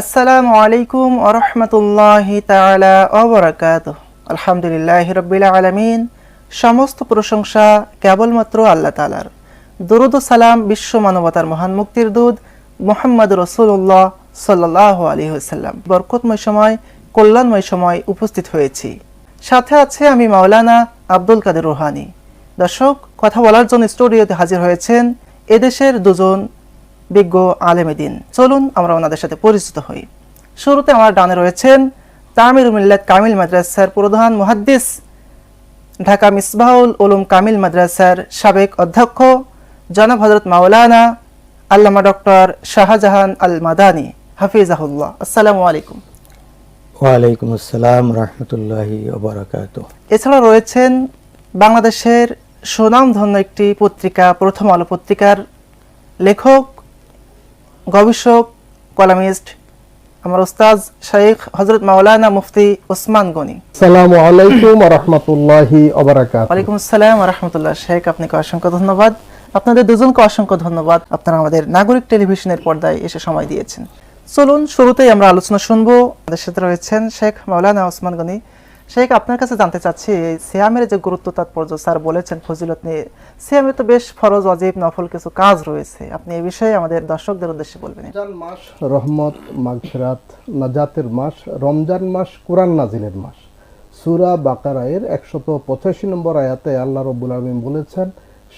আসসালামু আলাইকুম আরহামতুল্লাহি তাআলা ওবরাকাত আলহামদুলিল্লাহ রবিল আলমিন। সমস্ত প্রশংসা কেবলমাত্র আল্লাহ তালার দরুদ সালাম বিশ্ব মানবতার মহান মুক্তির দূত মোহাম্মদ রসুল্লাহ সাল্লাহ আলী সাল্লাম বরকতময় সময়, কল্যাণময় সময় উপস্থিত হয়েছি। সাথে আছে আমি মাওলানা আব্দুল কাদের রোহানি। দর্শক, কথা বলার জন্য স্টুডিওতে হাজির হয়েছেন এদেশের দুজন বিজ্ঞ আলেম আলেমেদিন চলুন আমরা ওনাদের সাথে পরিচিত হই। শুরুতে আমার ডানে রয়েছেন তামির মিল্লাত কামিল মাদ্রাসার প্রধান মুহাদ্দিস ঢাকা মিসবাহুল উলুম কামিল মাদ্রাসার সাবেক অধ্যক্ষ জনাব হজরত মাওলানা আল্লামা ডক্টর শাহজাহান আল মাদানি হাফিজাহুল্লাহ। আসসালামু আলাইকুম। ওয়ালাইকুম আসসালাম রহমতুল্লাহি এছাড়া রয়েছেন বাংলাদেশের সুনামধন্য একটি পত্রিকা প্রথম আলো পত্রিকার লেখক গবেষক কলামিস্ট আমার ওস্তাজ শাইখ হজরত মাওলানা মুফতি ওসমান গনি। আসসালামু আলাইকুম রহমতুল্লাহি অবরাকাত ওয়ালাইকুম আসসালাম রহমতুল্লাহ। শেখ আপনাকে অসংখ্য ধন্যবাদ। আপনাদের দুজনকে অসংখ্য ধন্যবাদ। আপনারা আমাদের নাগরিক টেলিভিশনের পর্দায় এসে সময় দিয়েছেন। চলুন শুরুতেই আমরা আলোচনা শুনব। আমাদের সাথে রয়েছেন শেখ মাওলানা ওসমান গনি। শেখ আপনার কাছে জানতে চাচ্ছি সিয়ামের যে গুরুত্ব তাৎপর্য স্যার বলেছেন ফজিলত নিয়ে সিয়ামে তো বেশ ফরজ অজীব নফল কিছু কাজ রয়েছে। আপনি এই বিষয়ে আমাদের দর্শকদের উদ্দেশ্যে বলবেন। মাস রহমত মাগফিরাত নাজাতের মাস রমজান মাস কোরআন নাজিলের মাস। সুরা বাকারায়ের একশত পঁচাশি নম্বর আয়াতে আল্লাহ রবুল আলমিন বলেছেন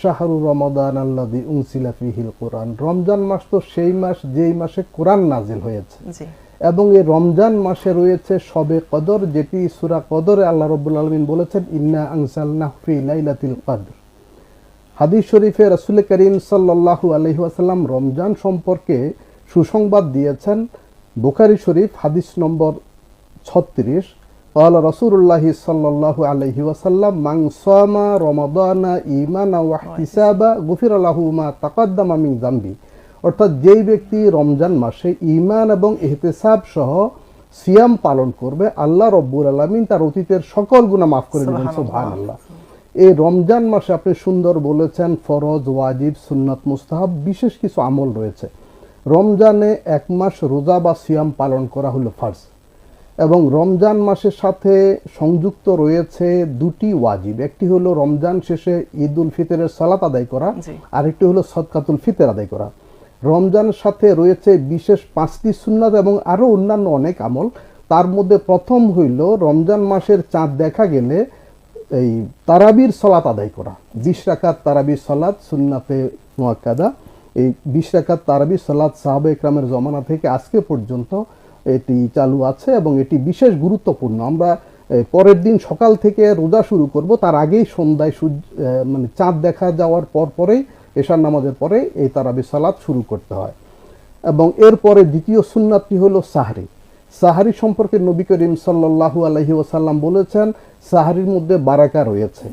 শাহরু রমাদান আল্লাদি উনসিলা ফিহিল কোরআন। রমজান মাস তো সেই মাস যেই মাসে কোরআন নাজিল হয়েছে। জি। এবং এই রমজান মাসে রয়েছে সবে কদর যেটি সূরা কদরে আল্লাহ রব্বুল আলমিন বলেছেন ইন্না আনসালনাহু ফি লাইলাতিল কদর হাদিস শরীফে রসুল করিম সাল্লাল্লাহু আলহি আসাল্লাম রমজান সম্পর্কে সুসংবাদ দিয়েছেন বুখারি শরীফ হাদিস নম্বর ছত্রিশ قال رسول الله صلى الله عليه وسلم من صام رمضان إيمانا واحتسابا غفر له ما تقدم من ذنبه অর্থাৎ যেই ব্যক্তি রমজান মাসে ইমান এবং ইহতেসাব সহ সিয়াম পালন করবে আল্লাহ রব্বুর আলামিন তার অতীতের সকল গুনাহ মাফ করে দেবেন দিবেন সুবহানাল্লাহ। এই রমজান মাসে আপনি সুন্দর বলেছেন ফরজ ওয়াজিব সুন্নাত মুস্তাহাব বিশেষ কিছু আমল রয়েছে। রমজানে এক মাস রোজা বা সিয়াম পালন করা হলো ফার্জ। এবং রমজান মাসের সাথে সংযুক্ত রয়েছে দুটি ওয়াজিব। একটি হলো রমজান শেষে ঈদ উল ফিতরের সালাত আদায় করা। আরেকটি হলো সদকাতুল ফিতর আদায় করা। রমজানের সাথে রয়েছে বিশেষ পাঁচটি সুন্নাত এবং আরও অন্যান্য অনেক আমল। তার মধ্যে প্রথম হইল রমজান মাসের চাঁদ দেখা গেলে এই তারাবির সলাত আদায় করা। বিশ রাকাত তারাবির সলাত সুন্নাতে মোয়াক্কাদা এই বিশ রাকাত তারাবির সলাত সাহাবে ইকরামের জমানা থেকে আজকে পর্যন্ত এটি চালু আছে এবং এটি বিশেষ গুরুত্বপূর্ণ। আমরা পরের দিন সকাল থেকে রোজা শুরু করব। তার আগেই সন্ধ্যায় সূর্য মানে চাঁদ দেখা যাওয়ার পর পরেই এশার নামাজের পরে এই তারাবি সালাত শুরু করতে হয়। এবং এরপরে দ্বিতীয় সুন্নাতটি হলো সাহারি। সাহারি সম্পর্কে নবী করিম সাল্লাল্লাহু আলহি ওসাল্লাম বলেছেন সাহারির মধ্যে বারাকা রয়েছে।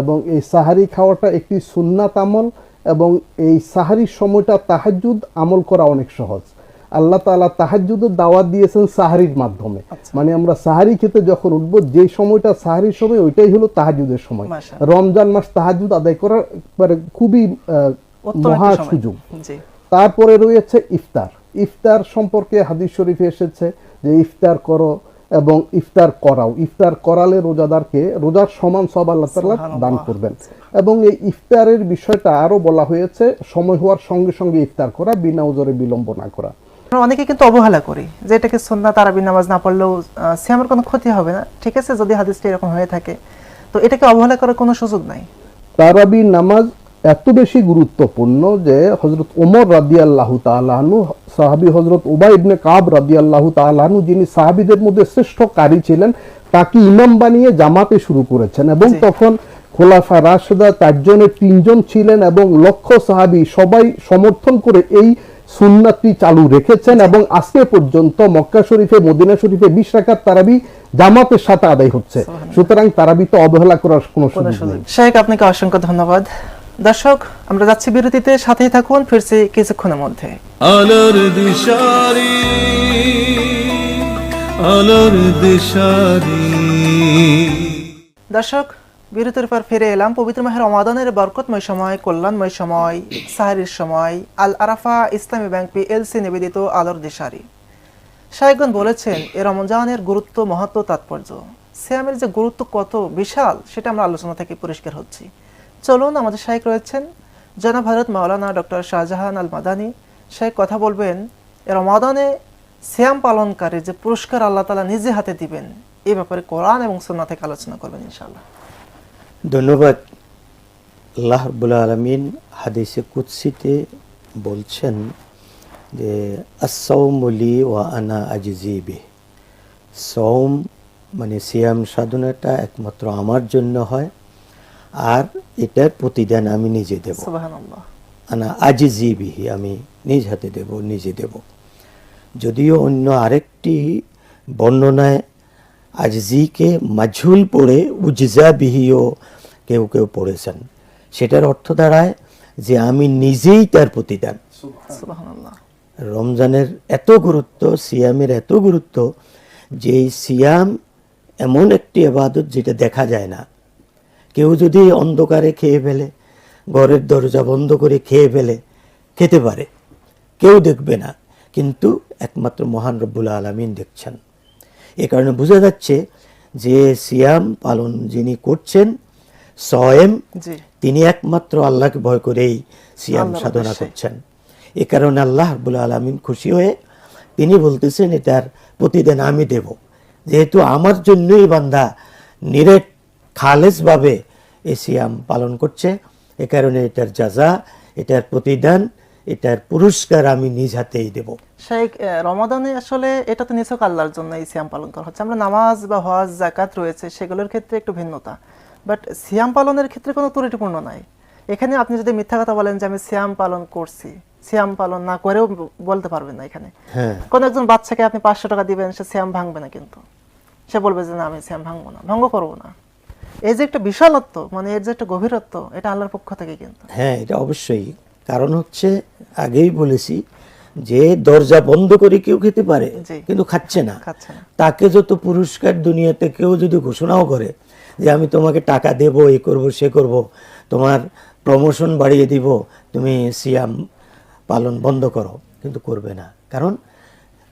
এবং এই সাহারি খাওয়াটা একটি সুন্নাত আমল এবং এই সাহারির সময়টা তাহাজুদ আমল করা অনেক সহজ। আল্লাহ তাআলা তাহাজ্জুদের দাওয়াত দিয়েছেন সাহারির মাধ্যমে। মানে আমরা সাহারি খেতে যখন উঠবো যে সময়টা সাহারির সময় ওইটাই হলো তাহাজ্জুদের সময়। রমজান মাস তাহাজ্জুদ আদায় করার একবারে খুবই মহা সুযোগ। তারপরে রয়েছে ইফতার। ইফতার সম্পর্কে হাদিস শরীফে এসেছে যে ইফতার করো এবং ইফতার করাও। ইফতার করালে রোজাদারকে রোজার সমান সব আল্লাহ সুবহানাল্লাহ। দান করবেন। এবং এই ইফতারের বিষয়টা আরও বলা হয়েছে সময় হওয়ার সঙ্গে সঙ্গে ইফতার করা বিনা ওজরে বিলম্ব না করা। অনেকে কিন্তু অবহেলা করি যে এটাকে সুন্নাত তারাবি নামাজ না পড়লেও আহ, সিয়ামের কোনো ক্ষতি হবে না। ঠিক আছে যদি হাদিসটা এরকম হয়ে থাকে। তো এটাকে অবহেলা করার কোনো সুযোগ নাই। তারাবি নামাজ এত বেশি গুরুত্বপূর্ণ যে হজরত ওমর রাদিয়াল্লাহু তাআলাহু সাহাবী হজরত উবাই ইবনে কাব রাদিয়াল্লাহু তাআলাহু যিনি সাহাবীদের মধ্যে শ্রেষ্ঠ কারি ছিলেন তাকে ইমাম বানিয়ে জামাতে শুরু করেছেন এবং তখন খোলাফা রাশেদা চারজনের তিনজন ছিলেন এবং লক্ষ সাহাবী সবাই সমর্থন করে এই সুন্নাতটি চালু রেখেছেন এবং আজকে পর্যন্ত মক্কা শরীফে মদিনা শরীফে বিশ রাকাত তারাবি জামাতের সাথে আদায় হচ্ছে। সুতরাং তারাবি তো অবহেলা করার কোনো সুযোগ নেই। শেখ আপনাকে অসংখ্য ধন্যবাদ। দর্শক আমরা যাচ্ছি বিরতিতে সাথেই থাকুন ফিরছি কিছুক্ষণের মধ্যে। আলোর দিশারি আলোর দিশারি। দর্শক বিরতির পর ফিরে এলাম, পবিত্র মাহের রমাদানের বরকতময় সময়, কল্যাণময় সময়, সাহারির সময়, আল আরাফা ইসলামী ব্যাংক পিএলসি নিবেদিত আলোর দিশারি। শাহেকগণ বলেছেন, এ রমজানের গুরুত্ব, মহত্ব, তাৎপর্য। সিয়ামের যে গুরুত্ব কত বিশাল, সেটা আমরা আলোচনা থেকে পরিষ্কার হচ্ছি। চলুন, আমাদের শাহেক রয়েছেন জনাব হজরত মাওলানা ডক্টর শাহজাহান আল মাদানি শাহেক কথা বলবেন, এ রমাদানে সিয়াম পালনকারী যে পুরস্কার আল্লাহ তালা নিজে হাতে দিবেন, এ ব্যাপারে কোরআন এবং সুন্নাহ থেকে আলোচনা করবেন, ইনশাআল্লাহ। ধন্যবাদ। আল্লাহ রব্বুল আলমিন হাদিসে কুৎসিতে বলছেন যে আসৌমলি ওয়া আনা আজিজিবে সৌম মানে সিয়াম সাধনাটা একমাত্র আমার জন্য হয় আর এটার প্রতিদান আমি নিজে দেব। আনা আজিজিবিহি আমি নিজ হাতে দেব নিজে দেব। যদিও অন্য আরেকটি বর্ণনায় আজিকে মাঝুল পড়ে উজজা বিহিও কেউ কেউ পড়েছেন। সেটার অর্থ দাঁড়ায় যে আমি নিজেই তার প্রতিদান। সুবহানাল্লাহ। রমজানের এত গুরুত্ব সিয়ামের এত গুরুত্ব যে সিয়াম এমন একটি আবাদত যেটা দেখা যায় না। কেউ যদি অন্ধকারে খেয়ে ফেলে ঘরের দরজা বন্ধ করে খেয়ে ফেলে খেতে পারে। কেউ দেখবে না কিন্তু একমাত্র মহান রব্বুল আলমিন দেখছেন। এ কারণে বোঝা যাচ্ছে যে সিয়াম পালন যিনি করছেন সয়েম তিনি একমাত্র আল্লাহকে ভয় করেই সিয়াম সাধনা করছেন। এ কারণে আল্লাহ রব্বুল আলমিন খুশি হয়ে তিনি বলতেছেন এটার প্রতিদান আমি দেব। যেহেতু আমার জন্যই বান্দা নিরেট খালেসভাবে এই সিয়াম পালন করছে এ কারণে এটার যাজা এটার প্রতিদান এটার পুরস্কার আমি নিজ হাতেই দেব। আহ, রমাদানে আসলে এটা তো নিছক আল্লাহর জন্য এই সিয়াম পালন করা হচ্ছে। আমরা নামাজ বা হজ জাকাত রয়েছে সেগুলোর ক্ষেত্রে একটু ভিন্নতা। বাট সিয়াম পালনের ক্ষেত্রে কোনো ত্রুটিপূর্ণ নাই। এখানে আপনি যদি মিথ্যা কথা বলেন যে আমি সিয়াম পালন করছি সিয়াম পালন না করেও বলতে পারবেন না এখানে। হ্যাঁ। কোন একজন বাচ্চাকে আপনি পাঁচশো টাকা দিবেন সে সিয়াম ভাঙবে না কিন্তু। সে বলবে যে না আমি সিয়াম ভাঙবো না ভঙ্গ করব না। এই যে একটা বিশালত্ব মানে এর যে একটা গভীরত্ব এটা আল্লাহর পক্ষ থেকে কিন্তু। হ্যাঁ এটা অবশ্যই। কারণ হচ্ছে আগেই বলেছি যে দরজা বন্ধ করে কেউ খেতে পারে কিন্তু খাচ্ছে না। তাকে যত পুরস্কার দুনিয়াতে কেউ যদি ঘোষণাও করে যে আমি তোমাকে টাকা দেব এ করব সে করব তোমার প্রমোশন বাড়িয়ে দিব তুমি সিয়াম পালন বন্ধ করো কিন্তু করবে না। কারণ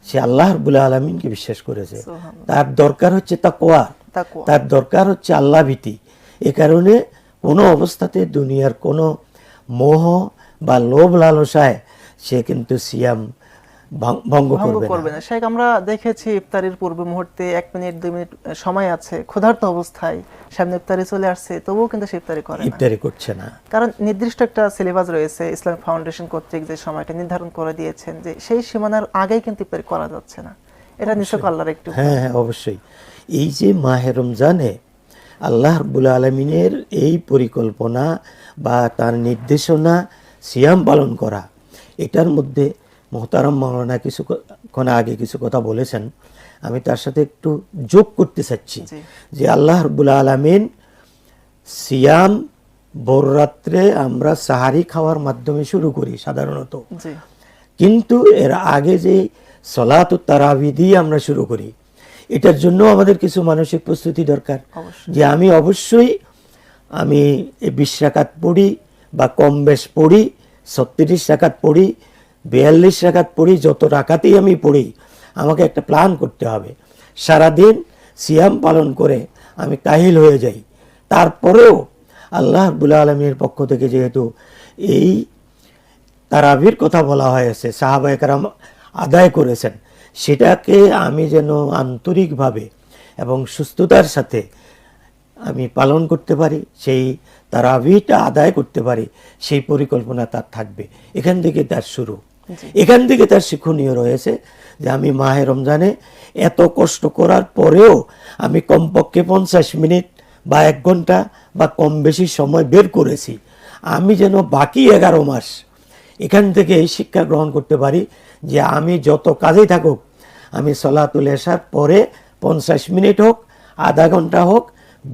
সে আল্লাহ রবুল আলমিনকে বিশ্বাস করেছে। তার দরকার হচ্ছে তাকওয়া। তাকওয়া। তার দরকার হচ্ছে আল্লাহ ভীতি। এ কারণে কোনো অবস্থাতে দুনিয়ার কোনো মোহ বা লোভ লালসায় সে কিন্তু সিয়াম ভঙ্গ করবে না। শেখ আমরা দেখেছি ইফতারির পূর্ব মুহূর্তে এক মিনিট দুই মিনিট সময় আছে ক্ষুধার্ত অবস্থায় সামনে ইফতারি চলে আসছে তবুও কিন্তু সে ইফতারি করে ইফতারি করছে না। কারণ নির্দিষ্ট একটা সিলেবাস রয়েছে ইসলামিক ফাউন্ডেশন কর্তৃক যে সময়টা নির্ধারণ করে দিয়েছেন যে সেই সীমানার আগেই কিন্তু ইফতারি করা যাচ্ছে না। এটা নিশ্চয় আল্লাহর একটু হ্যাঁ হ্যাঁ অবশ্যই। এই যে মাহে রমজানে আল্লাহ রব্বুল আলমিনের এই পরিকল্পনা বা তার নির্দেশনা সিয়াম পালন করা। এটার মধ্যে মোহতারাম মাওলানা কিছু ক- আগে কিছু কথা বলেছেন। আমি তার সাথে একটু যোগ করতে চাচ্ছি যে আল্লাহ রব্বুল আলমিন সিয়াম ভোর রাত্রে আমরা সাহারি খাওয়ার মাধ্যমে শুরু করি সাধারণত। কিন্তু এর আগে যে সলাত তারাবি দিয়ে আমরা শুরু করি এটার জন্য আমাদের কিছু মানসিক প্রস্তুতি দরকার। যে আমি অবশ্যই আমি এই পড়ি বা কম বেশ পড়ি, ছত্রিশ রাকাত পড়ি, বিয়াল্লিশ রাকাত পড়ি, যত রাকাতেই আমি পড়ি, আমাকে একটা প্ল্যান করতে হবে। সারাদিন সিয়াম পালন করে আমি কাহিল হয়ে যাই। তারপরেও আল্লাহ রবুল্লা আলমীর পক্ষ থেকে যেহেতু এই তারাবির কথা বলা হয়েছে, সাহাবা একরাম আদায় করেছেন, সেটাকে আমি যেন আন্তরিকভাবে এবং সুস্থতার সাথে আমি পালন করতে পারি সেই তারাবিটা আদায় করতে পারি সেই পরিকল্পনা তার থাকবে। এখান থেকে তার শুরু। এখান থেকে তার শিক্ষণীয় রয়েছে যে আমি মাহে রমজানে এত কষ্ট করার পরেও আমি কমপক্ষে পঞ্চাশ মিনিট বা এক ঘণ্টা বা কম বেশি সময় বের করেছি। আমি যেন বাকি এগারো মাস এখান থেকে এই শিক্ষা গ্রহণ করতে পারি যে আমি যত কাজেই থাকুক আমি সলাতুল এসার পরে পঞ্চাশ মিনিট হোক আধা ঘণ্টা হোক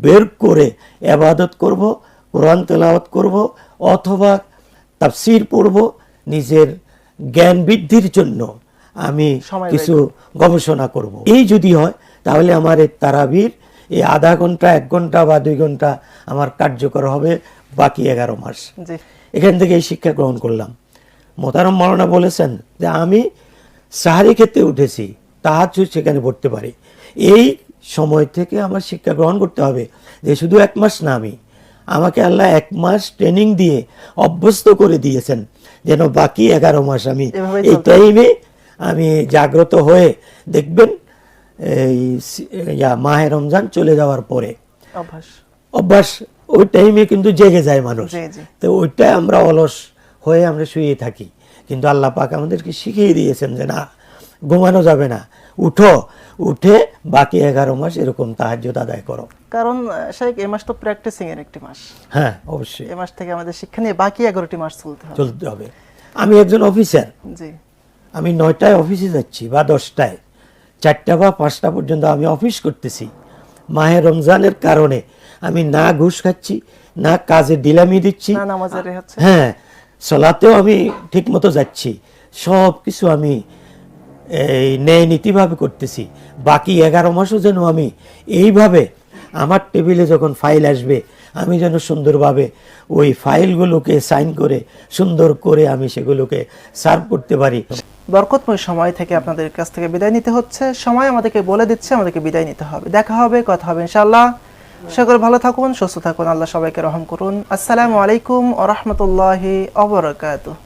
বের করে এবাদত করব কোরআন তেলাওয়াত করব অথবা তাফসির পড়ব নিজের জ্ঞান বৃদ্ধির জন্য আমি কিছু গবেষণা করব। এই যদি হয় তাহলে আমার এই তারাবির এই আধা ঘণ্টা এক ঘণ্টা বা দুই ঘণ্টা আমার কার্যকর হবে বাকি এগারো মাস। এখান থেকে এই শিক্ষা গ্রহণ করলাম। মোতারাম মাওলানা বলেছেন যে আমি সাহারি খেতে উঠেছি তাহাজুদ সেখানে পড়তে পারি। এই সময় থেকে আমার শিক্ষা গ্রহণ করতে হবে যে শুধু এক মাস না আমি। আমাকে আল্লাহ এক মাস ট্রেনিং দিয়ে অভ্যস্ত করে দিয়েছেন যেন বাকি এগারো মাস আমি এই টাইমে আমি জাগ্রত হয়ে দেখবেন এই মাহে রমজান চলে যাওয়ার পরে অভ্যাস। ওই টাইমে কিন্তু জেগে যায় মানুষ। তো ওইটাই আমরা অলস হয়ে আমরা শুয়ে থাকি। কিন্তু আল্লাহ পাক আমাদেরকে শিখিয়ে দিয়েছেন যে না ঘুমানো যাবে না। উঠো উঠে বাকি এগারো মাস এরকম তাহাজ্জুদ আদায় করো। কারণ শেখ এই মাস তো প্র্যাকটিসিং এর একটি মাস। হ্যাঁ অবশ্যই। এই মাস থেকে আমাদের শিক্ষা নিয়ে বাকি এগারোটি মাস চলতে হবে। চলতে হবে। আমি একজন অফিসার জি। আমি নয়টায় অফিসে যাচ্ছি বা দশটায়। চারটা বা পাঁচটা পর্যন্ত আমি অফিস করতেছি। মাহে রমজানের কারণে আমি না ঘুষ খাচ্ছি না কাজে ডিলামি দিচ্ছি হ্যাঁ চলাতেও আমি ঠিক মতো যাচ্ছি। সব কিছু আমি এই ন্যায় নীতিভাবে করতেছি। বাকি এগারো মাসও যেন আমি এইভাবে আমার টেবিলে যখন ফাইল আসবে, আমি যেন সুন্দরভাবে ওই ফাইলগুলোকে সাইন করে, সুন্দর করে আমি সেগুলোকে সার্ভ করতে পারি। বরকতময় সময় থেকে আপনাদের কাছ থেকে বিদায় নিতে হচ্ছে। সময় আমাদেরকে বলে দিচ্ছে, আমাদেরকে বিদায় নিতে হবে। দেখা হবে, কথা হবে ইনশাআল্লাহ। সকলে ভালো থাকুন, সুস্থ থাকুন। আল্লাহ সবাইকে রহম করুন। আসসালামু আলাইকুম ওয়া রাহমাতুল্লাহি ওয়া বারাকাতুহু।